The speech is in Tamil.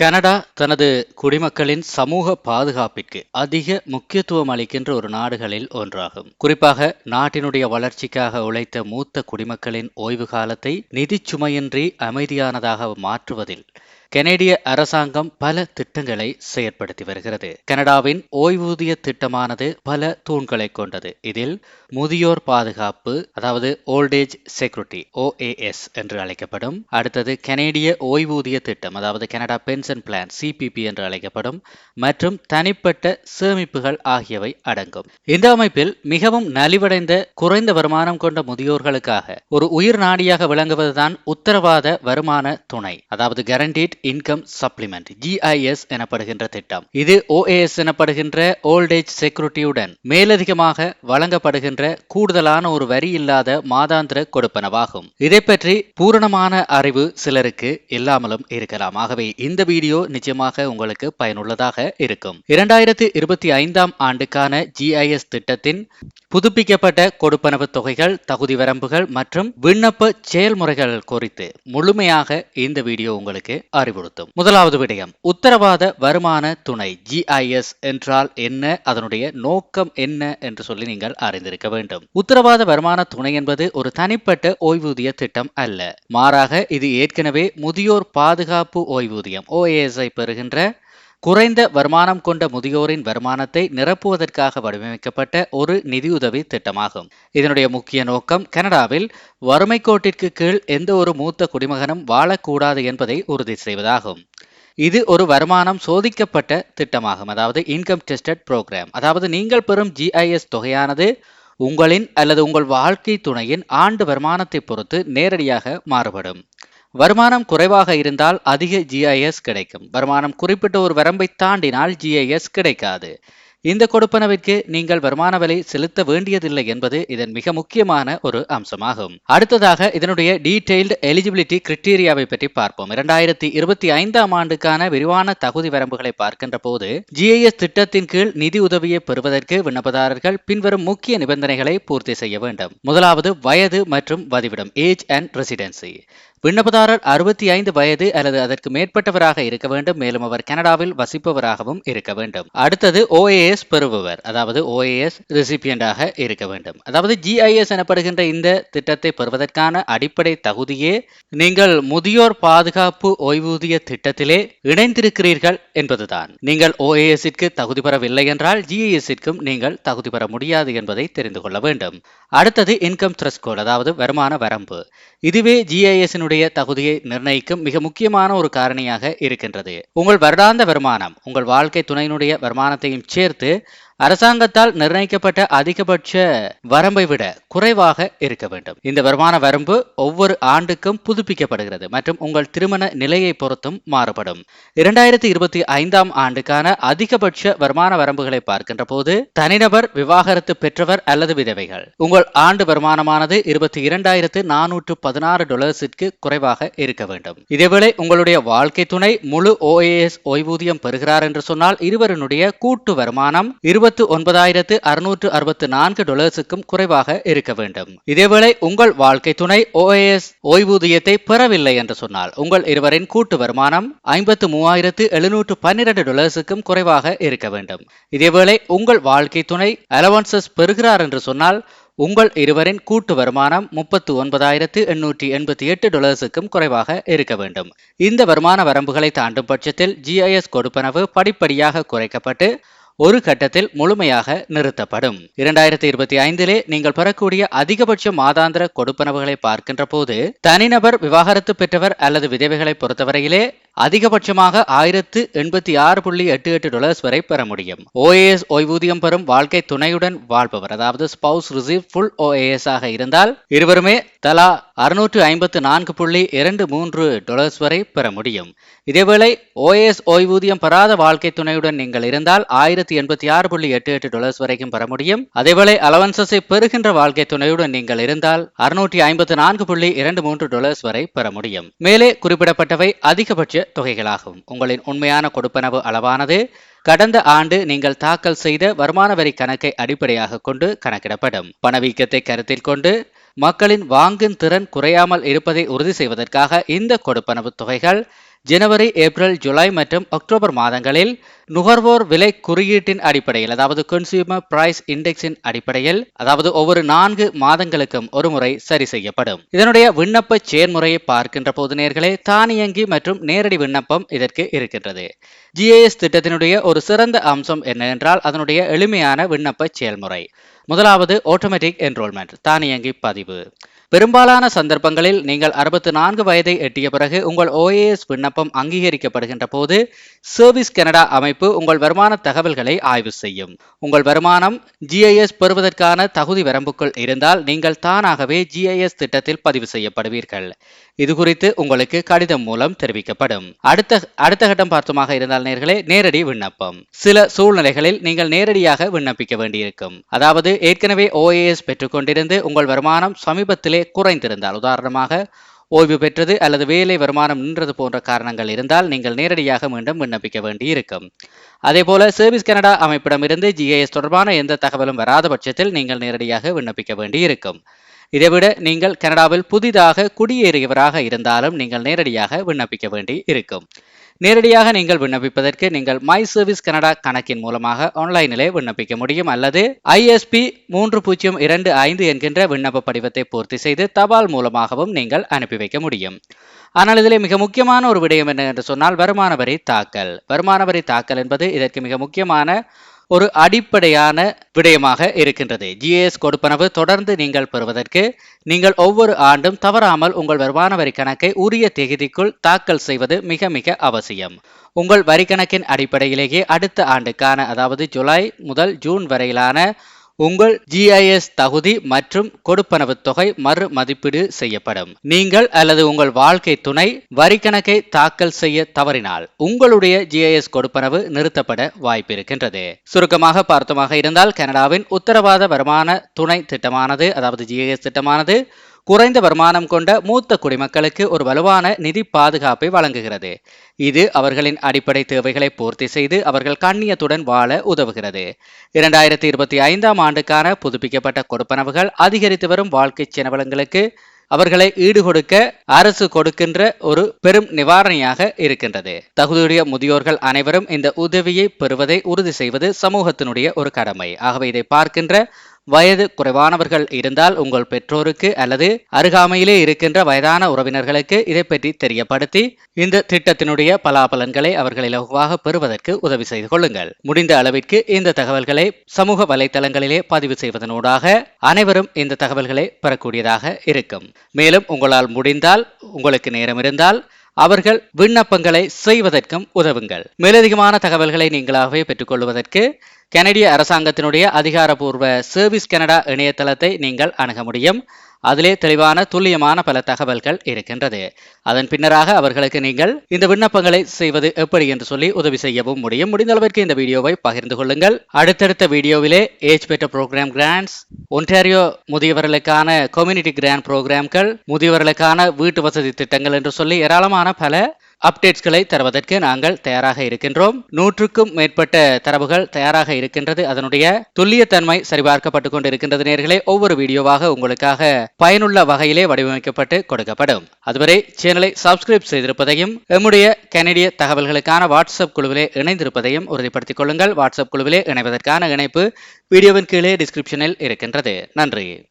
கனடா தனது குடிமக்களின் சமூக பாதுகாப்பிற்கு அதிக முக்கியத்துவம் அளிக்கின்ற ஒரு நாடுகளில் ஒன்றாகும். குறிப்பாக நாட்டினுடைய வளர்ச்சிக்காக உழைத்த மூத்த குடிமக்களின் ஓய்வு காலத்தை நிதி சுமையின்றி அமைதியானதாக மாற்றுவதில் கெனடிய அரசாங்கம் பல திட்டங்களை செயற்படுத்தி வருகிறது. கனடாவின் ஓய்வூதிய திட்டமானது பல தூண்களை கொண்டது. இதில் முதியோர் பாதுகாப்பு அதாவது ஓல்டேஜ் செக்யூரிட்டி ஓஏஎஸ் என்று அழைக்கப்படும் அடுத்தது கனேடிய ஓய்வூதிய திட்டம் அதாவது கனடா பென்ஷன் பிளான் சிபிபி என்று அழைக்கப்படும் மற்றும் தனிப்பட்ட சேமிப்புகள் ஆகியவை அடங்கும். இந்த அமைப்பில் மிகவும் நலிவடைந்த குறைந்த வருமானம் கொண்ட முதியோர்களுக்காக ஒரு உயிர் நாடியாக விளங்குவதுதான் உத்தரவாத வருமான துணை அதாவது கேரண்டீட் இன்கம் சப்ளிமெண்ட் ஜிஐஎஸ் எனப்படுகின்ற திட்டம். இது ஓஏஎஸ் எனப்படுகின்ற ஓல்டேஜ் செக்யூரிட்டியுடன் மேலதிகமாக வழங்கப்படுகின்ற கூடுதலான ஒரு வரி இல்லாத மாதாந்திர கொடுப்பனவாகும். இதை பற்றி பூரணமான அறிவு சிலருக்கு இல்லாமலும் இருக்கலாம். ஆகவே இந்த வீடியோ நிச்சயமாக உங்களுக்கு பயனுள்ளதாக இருக்கும். இரண்டாயிரத்தி இருபத்தி ஐந்தாம் ஆண்டுக்கான ஜிஐஎஸ் திட்டத்தின் புதுப்பிக்கப்பட்ட கொடுப்பனவு தொகைகள் தகுதி வரம்புகள் மற்றும் விண்ணப்ப செயல்முறைகள் குறித்து முழுமையாக இந்த வீடியோ உங்களுக்கு அறிவு அறிவுறுத்தும் முதலாவது விடயம் உத்தரவாத வருமான துணை ஜிஐஎஸ் என்றால் என்ன அதனுடைய நோக்கம் என்ன என்று சொல்லி நீங்கள் அறிந்திருக்க வேண்டும். உத்தரவாத வருமான துணை என்பது ஒரு தனிப்பட்ட ஓய்வூதிய திட்டம் அல்ல. மாறாக இது ஏற்கனவே முதியோர் பாதுகாப்பு ஓய்வூதியம் ஓஏஎஸ்ஐ பெறுகின்ற குறைந்த வருமானம் கொண்ட முதியோரின் வருமானத்தை நிரப்புவதற்காக வடிவமைக்கப்பட்ட ஒரு நிதியுதவி திட்டமாகும். இதனுடைய முக்கிய நோக்கம் கனடாவில் வறுமை கோட்டிற்கு கீழ் எந்த ஒரு மூத்த குடிமகனும் வாழக்கூடாது என்பதை உறுதி செய்வதாகும். இது ஒரு வருமானம் சோதிக்கப்பட்ட திட்டமாகும். அதாவது இன்கம் டெஸ்டட் ப்ரோக்ராம் அதாவது நீங்கள் பெறும் ஜிஐஎஸ் தொகையானது உங்களின் அல்லது உங்கள் வாழ்க்கை துணையின் ஆண்டு வருமானத்தை பொறுத்து நேரடியாக மாறுபடும். வருமானம் குறைவாக இருந்தால் அதிக ஜிஐஎஸ் கிடைக்கும். வருமானம் குறிப்பிட்ட ஒரு வரம்பை தாண்டினால் ஜிஐஎஸ் கிடைக்காது. இந்த கொடுப்பனவிற்கு நீங்கள் வருமான வரி செலுத்த வேண்டியதில்லை என்பது இதன் மிக முக்கியமான ஒரு அம்சமாகும். அடுத்ததாக இதனுடைய டீடைல்டு எலிஜிபிலிட்டி கிரிட்டீரியாவை பற்றி பார்ப்போம். இரண்டாயிரத்தி இருபத்தி ஐந்தாம் ஆண்டுக்கான விரிவான தகுதி வரம்புகளை பார்க்கின்ற போது ஜிஐஎஸ் திட்டத்தின் கீழ் நிதி உதவியை பெறுவதற்கு விண்ணப்பதாரர்கள் பின்வரும் முக்கிய நிபந்தனைகளை பூர்த்தி செய்ய வேண்டும். முதலாவது வயது மற்றும் வதிவிடம் ஏஜ் அண்ட் ரெசிடென்சி விண்ணப்பதாரர் அறுபத்தி ஐந்து வயது அல்லது அதற்கு மேற்பட்டவராக இருக்க வேண்டும். மேலும் அவர் கனடாவில் வசிப்பவராகவும் இருக்க வேண்டும். அடுத்தது ஓஏஎஸ் பெறுபவர். அதாவது ஓஏஎஸ் ரிசிபியண்டாக இருக்க வேண்டும். அதாவது ஜிஐஎஸ் எனப்படுகின்ற இந்த திட்டத்தை பெறுவதற்கான அடிப்படை தகுதியே நீங்கள் முதியோர் பாதுகாப்பு ஓய்வூதிய திட்டத்திலே இணைந்திருக்கிறீர்கள் என்பதுதான். நீங்கள் ஓஏஎஸ்ஸிற்கு தகுதி பெறவில்லை என்றால் ஜிஐஎஸ்ஸிற்கும் நீங்கள் தகுதி பெற முடியாது என்பதை தெரிந்து கொள்ள வேண்டும். அடுத்தது இன்கம் த்ரெஸ்கோல் அதாவது வருமான வரம்பு. இதுவே ஜிஐஎஸ்னுடைய தகுதியை நிர்ணயிக்கும் மிக முக்கியமான ஒரு காரணியாக இருக்கின்றது. உங்கள் வருடாந்த வருமானம் உங்கள் வாழ்க்கை துணையினுடைய வருமானத்தையும் சேர்த்து அரசாங்கத்தால் நிர்ணயிக்கப்பட்ட அதிகபட்ச வரம்பை விட குறைவாக இருக்க வேண்டும். இந்த வருமான வரம்பு ஒவ்வொரு ஆண்டுக்கும் புதுப்பிக்கப்படுகிறது மற்றும் உங்கள் திருமண நிலையை பொறுத்தும் மாறுபடும். இரண்டாயிரத்தி இருபத்தி ஐந்தாம் ஆண்டுக்கான அதிகபட்ச வருமான வரம்புகளை பார்க்கின்ற போது தனிநபர் விவாகரத்து பெற்றவர் அல்லது விதவைகள். உங்கள் ஆண்டு வருமானமானது இருபத்தி இரண்டாயிரத்து நானூற்று பதினாறு டாலர்ஸிற்கு குறைவாக இருக்க வேண்டும். இதேவேளை உங்களுடைய வாழ்க்கை துணை முழு ஓஏஎஸ் ஓய்வூதியம் பெறுகிறார் என்று சொன்னால் இருவருடைய கூட்டு வருமானம் இருபது இருபத்து ஒன்பதாயிரத்து அறுநூற்று அறுபத்து நான்கு டொலர்ஸுக்கும் குறைவாக இருக்க வேண்டும். இதேவேளை உங்கள் வாழ்க்கை துணை ஓஏஎஸ் ஓய்வூதியத்தை பெறவில்லை என்று சொன்னால் உங்கள் இருவரின் கூட்டு வருமானம் ஐம்பத்து மூவாயிரத்து எழுநூற்று பன்னிரண்டு டொலர்ஸுக்கும் குறைவாக இருக்க வேண்டும். இதேவேளை உங்கள் வாழ்க்கை துணை அலவன்சஸ் பெறுகிறார் என்று சொன்னால் உங்கள் இருவரின் கூட்டு வருமானம் முப்பத்து ஒன்பதாயிரத்து எண்ணூற்றி எண்பத்தி எட்டு டொலர்ஸுக்கும் குறைவாக இருக்க வேண்டும். இந்த வருமான வரம்புகளை தாண்டும் பட்சத்தில் ஜிஐஎஸ் கொடுப்பனவு படிப்படியாக குறைக்கப்பட்டு ஒரு கட்டத்தில் முழுமையாக நிறுத்தப்படும். இரண்டாயிரத்தி இருபத்தி ஐந்திலே நீங்கள் பெறக்கூடிய அதிகபட்ச மாதாந்திர கொடுப்பனவுகளை பார்க்கின்ற போது தனிநபர் விவாகரத்து பெற்றவர் அல்லது விதவைகளை பொறுத்தவரையிலே அதிகபட்சமாக ஆயிரத்து எண்பத்தி ஆறு புள்ளி எட்டு எட்டு டாலர்ஸ் வரை பெற முடியும். ஓஏஎஸ் ஓய்வூதியம் பெறும் வாழ்க்கை துணையுடன் வாழ்பவர் அதாவது ஸ்பவுஸ் ரிசீவ் ஃபுல் ஓஏஎஸ் ஆக இருந்தால் இருவருமே தலா அறுநூற்று ஐம்பத்து நான்கு புள்ளி இரண்டு மூன்று டொலர்ஸ் வரை பெற முடியும். இதேவேளை ஓஎஸ் ஓய்வூதியம் பெறாத வாழ்க்கை துணையுடன் நீங்கள் இருந்தால் ஆயிரத்தி எண்பத்தி ஆறு புள்ளி எட்டு எட்டு டொலர்ஸ் வரைக்கும் பெற முடியும். அதேவேளை அலவன்சஸை பெறுகின்ற வாழ்க்கை துணையுடன் நீங்கள் இருந்தால் அறுநூற்றி ஐம்பத்து நான்கு புள்ளி இரண்டு மூன்று டொலர்ஸ் வரை பெற முடியும். மேலே குறிப்பிடப்பட்டவை அதிகபட்ச தொகைகளாகும். உங்களின் உண்மையான கொடுப்பனவு அளவானது கடந்த ஆண்டு நீங்கள் தாக்கல் செய்த வருமான வரி கணக்கை அடிப்படையாக கொண்டு கணக்கிடப்படும். பணவீக்கத்தை கருத்தில் கொண்டு மக்களின் வாங்கும் திறன் குறையாமல் இருப்பதை உறுதி செய்வதற்காக இந்த கொடுப்பனவு தொகைகள் ஜனவரி ஏப்ரல் ஜூலை மற்றும் அக்டோபர் மாதங்களில் நுகர்வோர் விலை குறியீட்டின் அடிப்படையில் அதாவது கன்சியூமர் பிரைஸ் இண்டெக்ஸின் அடிப்படையில் அதாவது ஒவ்வொரு நான்கு மாதங்களுக்கும் ஒரு முறை சரி செய்யப்படும். இதனுடைய விண்ணப்ப செயல்முறையை பார்க்கின்ற போது நேர்களே தானியங்கி மற்றும் நேரடி விண்ணப்பம் இதற்கு இருக்கின்றது. ஜிஏஎஸ் திட்டத்தினுடைய ஒரு சிறந்த அம்சம் என்னவென்றால் அதனுடைய எளிமையான விண்ணப்ப செயல்முறை முதலாவது ஆட்டோமேட்டிக் என்ரோல்மெண்ட் தானியங்கி பதிவு. பெரும்பாலான சந்தர்ப்பங்களில் நீங்கள் அறுபத்து நான்கு வயதை எட்டிய பிறகு உங்கள் ஓஏஎஸ் விண்ணப்பம் அங்கீகரிக்கப்படுகின்ற போது சர்வீஸ் கனடா அமைப்பு உங்கள் வருமான தகவல்களை ஆய்வு செய்யும். உங்கள் வருமானம் ஜிஐஎஸ் பெறுவதற்கான தகுதி வரம்புக்குள் இருந்தால் நீங்கள் தானாகவே ஜிஐஎஸ் திட்டத்தில் பதிவு செய்யப்படுவீர்கள். இது குறித்து உங்களுக்கு கடிதம் மூலம் தெரிவிக்கப்படும். அடுத்த அடுத்த கட்டம் பார்த்தமாக இருந்தால் நேர்களே நேரடி விண்ணப்பம். சில சூழ்நிலைகளில் நீங்கள் நேரடியாக விண்ணப்பிக்க வேண்டியிருக்கும். அதாவது ஏற்கனவே ஓஏஎஸ் பெற்றுக்கொண்டிருந்து உங்கள் வருமானம் சமீபத்திலே வேலை குறைந்திருந்தால். உதாரணமாக ஓய்வு பெற்றது அல்லது வேலை வருமானம் நின்றது போன்ற காரணங்கள் இருந்தால் நீங்கள் நேரடியாக மீண்டும் விண்ணப்பிக்க வேண்டியிருக்கும். அதேபோல சர்வீஸ் கனடா அமைப்பிடமிருந்து ஜிஏஎஸ் தொடர்பான எந்த தகவலும் வராத பட்சத்தில் நீங்கள் நேரடியாக விண்ணப்பிக்க வேண்டியிருக்கும். இதைவிட நீங்கள் கனடாவில் புதிதாக குடியேறியவராக இருந்தாலும் நீங்கள் நேரடியாக விண்ணப்பிக்க வேண்டி இருக்கும் நேரடியாக நீங்கள் விண்ணப்பிப்பதற்கு நீங்கள் மை சர்வீஸ் கனடா கணக்கின் மூலமாக ஆன்லைனிலே விண்ணப்பிக்க முடியும். அல்லது ஐஎஸ்பி மூன்று பூஜ்ஜியம் இரண்டு ஐந்து என்கின்ற விண்ணப்ப படிவத்தை பூர்த்தி செய்து தபால் மூலமாகவும் நீங்கள் அனுப்பி வைக்க முடியும். ஆனால் இதிலே மிக முக்கியமான ஒரு விடயம் என்ன என்று சொன்னால் வருமான வரி தாக்கல். வருமான வரி தாக்கல் என்பது இதற்கு மிக முக்கியமான ஒரு அடிப்படையான விடயமாக இருக்கின்றது. ஜிஎஸ் கொடுப்பனவு தொடர்ந்து நீங்கள் பெறுவதற்கு நீங்கள் ஒவ்வொரு ஆண்டும் தவறாமல் உங்கள் வருமான வரி கணக்கை உரிய தேதிக்குள் தாக்கல் செய்வது மிக மிக அவசியம். உங்கள் வரி கணக்கின் அடிப்படையிலேயே அடுத்த ஆண்டுக்கான அதாவது ஜூலை முதல் ஜூன் வரையிலான உங்கள் ஜிஐஎஸ் தகுதி மற்றும் கொடுப்பனவு தொகை மறு மதிப்பீடு செய்யப்படும். நீங்கள் அல்லது உங்கள் வாழ்க்கை துணை வரி கணக்கை தாக்கல் செய்ய தவறினால் உங்களுடைய ஜிஐஎஸ் கொடுப்பனவு நிறுத்தப்பட வாய்ப்பிருக்கின்றது. சுருக்கமாக பார்த்தமாக இருந்தால் கனடாவின் உத்தரவாத வருமான துணை திட்டமானது அதாவது ஜிஐஎஸ் திட்டமானது குறைந்த வருமானம் கொண்ட மூத்த குடிமக்களுக்கு ஒரு வலுவான நிதி பாதுகாப்பை வழங்குகிறது. இது அவர்களின் அடிப்படை தேவைகளை பூர்த்தி செய்து அவர்கள் கண்ணியத்துடன் வாழ உதவுகிறது. இரண்டாயிரத்தி இருபத்தி ஐந்தாம் ஆண்டுக்கான புதுப்பிக்கப்பட்ட கொடுப்பனவுகள் அதிகரித்து வரும் வாழ்க்கை செலவளங்களுக்கு அவர்களை ஈடுகொடுக்க அரசு கொடுக்கின்ற ஒரு பெரும் நிவாரணியாக இருக்கின்றது. தகுதியுடைய முதியோர்கள் அனைவரும் இந்த உதவியை பெறுவதை உறுதி செய்வது சமூகத்தினுடைய ஒரு கடமை. ஆகவே இதை பார்க்கின்ற வயது குறைவானவர்கள் இருந்தால் உங்கள் பெற்றோருக்கு அல்லது அருகாமையிலே இருக்கின்ற வயதான உறவினர்களுக்கு இதை பற்றி தெரியப்படுத்தி இந்த திட்டத்தினுடைய பலாபலன்களை அவர்கள் இலகுவாக பெறுவதற்கு உதவி செய்து கொள்ளுங்கள். முடிந்த அளவிற்கு இந்த தகவல்களை சமூக வலைதளங்களிலே பதிவு செய்வதனூடாக அனைவரும் இந்த தகவல்களை பெறக்கூடியதாக இருக்கும். மேலும் உங்களால் முடிந்தால் உங்களுக்கு நேரம் இருந்தால் அவர்கள் விண்ணப்பங்களை செய்வதற்கும் உதவுங்கள். மேலதிகமான தகவல்களை நீங்களாகவே பெற்றுக்கொள்வதற்கு கனடிய அரசாங்கத்தினுடைய அதிகாரப்பூர்வ சர்வீஸ் கனடா இணையதளத்தை நீங்கள் அணுக முடியும். அதிலே தெளிவான துல்லியமான பல தகவல்கள் இருக்கின்றது. அதன் பின்னராக அவர்களுக்கு நீங்கள் இந்த விண்ணப்பங்களை செய்வது எப்படி என்று சொல்லி உதவி செய்யவும் முடியும். முடிந்த அளவிற்கு இந்த வீடியோவை பகிர்ந்து கொள்ளுங்கள். அடுத்தடுத்த வீடியோவிலே ஏஜ் பெற்ற ப்ரோக்ராம் கிராண்ட்ஸ் ஒன்டாரியோ முதியவர்களுக்கான கம்யூனிட்டி கிராண்ட் ப்ரோக்ராம்கள் முதியவர்களுக்கான வீட்டு வசதி திட்டங்கள் என்று சொல்லி ஏராளமான பல அப்டேட்ஸ்களை தருவதற்கு நாங்கள் தயாராக இருக்கின்றோம். நூற்றுக்கும் மேற்பட்ட தரவுகள் தயாராக இருக்கின்றது. அதனுடைய துல்லியத்தன்மை சரிபார்க்கப்பட்டு கொண்டிருக்கின்றது நேர்களே. ஒவ்வொரு வீடியோவாக உங்களுக்காக பயனுள்ள வகையிலே வடிவமைக்கப்பட்டு கொடுக்கப்படும். அதுவரை சேனலை சப்ஸ்கிரைப் செய்திருப்பதையும் எம்முடைய கனடிய தகவல்களுக்கான வாட்ஸ்அப் குழுவிலே இணைந்திருப்பதையும் உறுதிப்படுத்திக் கொள்ளுங்கள். வாட்ஸ்அப் குழுவிலே இணைவதற்கான இணைப்பு வீடியோவின் கீழே டிஸ்கிரிப்ஷனில் இருக்கின்றது. நன்றி.